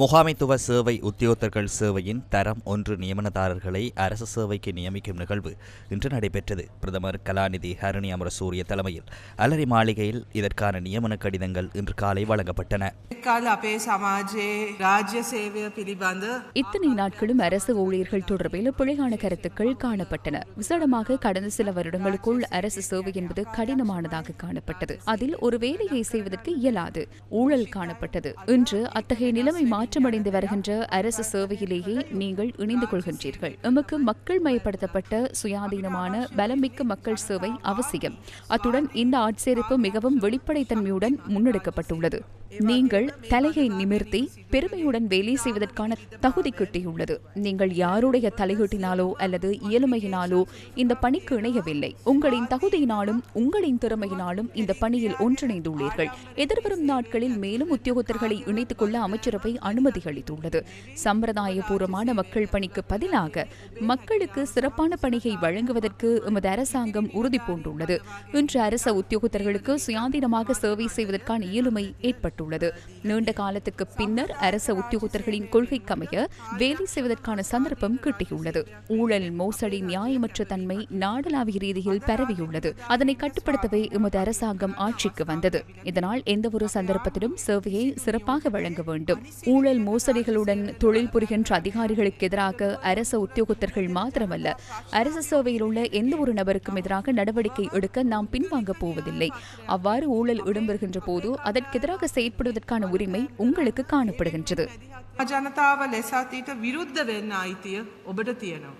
முகாமைத்துவ சேவை உத்தியோகத்தர்கள் சேவையின் தரம் ஒன்று நியமனதாரர்களை அரசு சேவைக்கு நியமிக்கும் நிகழ்வு இன்று நடைபெற்றது. பிரதமர் கலாநிதி ஹரணி அமரசூரிய தலைமையில் அலரி மாளிகையில் இதற்கான நியமன கடிதங்கள் இன்று காலை வழங்கப்பட்டன. இத்தனை நாட்களும் அரசு ஊழியர்கள் தொடர்பில் பிழையான கருத்துக்கள் காணப்பட்டன. விசேடமாக கடந்த சில வருடங்களுக்குள் அரசு சேவை என்பது கடினமானதாக காணப்பட்டது. அதில் ஒரு வேலையை செய்வதற்கு இயலாது ஊழல் காணப்பட்டது. இன்று அத்தகைய நிலைமை மாற்றமடைந்து வருகின்ற அரசு சேவையிலேயே நீங்கள் இணைந்து கொள்கின்றீர்கள் எமக்கு மக்கள் மயப்படுத்தப்பட்ட சுயாதீனமான பலமிக்க மக்கள் சேவை அவசியம். அத்துடன் இந்த ஆட்சேர்ப்பு மிகவும் வெளிப்படைத்தன்மையுடன் முன்னெடுக்கப்பட்டுள்ளது. நீங்கள் தலையை நிமிர்த்தி பெருமையுடன் வேலை செய்வதற்கான தகுதி கிட்டியுள்ளது. நீங்கள் யாருடைய தலையீட்டினாலோ அல்லது இயலுமையினாலோ இந்த பணிக்கு இணையவில்லை. உங்களின் தகுதியினாலும் உங்களின் திறமையினாலும் இந்த பணியில் ஒன்றிணைந்துள்ளீர்கள். எதிர்வரும் நாட்களில் மேலும் உத்தியோகத்தர்களை இணைத்துக் கொள்ள அமைச்சரவை அனுமதி அளித்துள்ளது. சம்பிரதாயபூர்வமான மக்கள் பணிக்கு பதிலாக மக்களுக்கு சிறப்பான பணியை வழங்குவதற்கு எமது அரசாங்கம் உறுதி பூண்டுள்ளது இன்று அரச உத்தியோகத்தர்களுக்கு சுயாதீனமாக சேவை செய்வதற்கான இயலுமை ஏற்பட்டுள்ளது நீண்ட காலத்துக்கு பின்னர் அரச உத்தியோகத்தர்களின் கொள்கைக்கமைய வேலை செய்வதற்கான சந்தர்ப்பம் கிட்டியுள்ளது. ஊழல் மோசடி நியாயமற்ற தன்மை நாடளாவிய ரீதியில் பரவியுள்ளது. அதனை கட்டுப்படுத்தவே எமது அரசாங்கம் ஆட்சிக்கு வந்தது. இதனால் எந்தவொரு சந்தர்ப்பத்திலும் சேவையை சிறப்பாக வழங்க வேண்டும். ஊழல் மோசடிகளுடன் தொழில் புரிகின்ற அதிகாரிகளுக்கு எதிராக அரச உத்தியோகத்தர்கள் மாத்திரமல்ல அரசு சேவையில் உள்ள எந்த ஒரு நபருக்கும் எதிராக நடவடிக்கை எடுக்க நாம் பின்வாங்க போவதில்லை. அவ்வாறு ஊழல் இடம்பெறுகின்ற போது அதற்கெதிராக செயற்படுவதற்கான உரிமை உங்களுக்கு காணப்படுகின்றது ජනතාව ලෙසත් ඊට විරුද්ධ වෙන්න අයිතිය ඔබට තියෙනවා.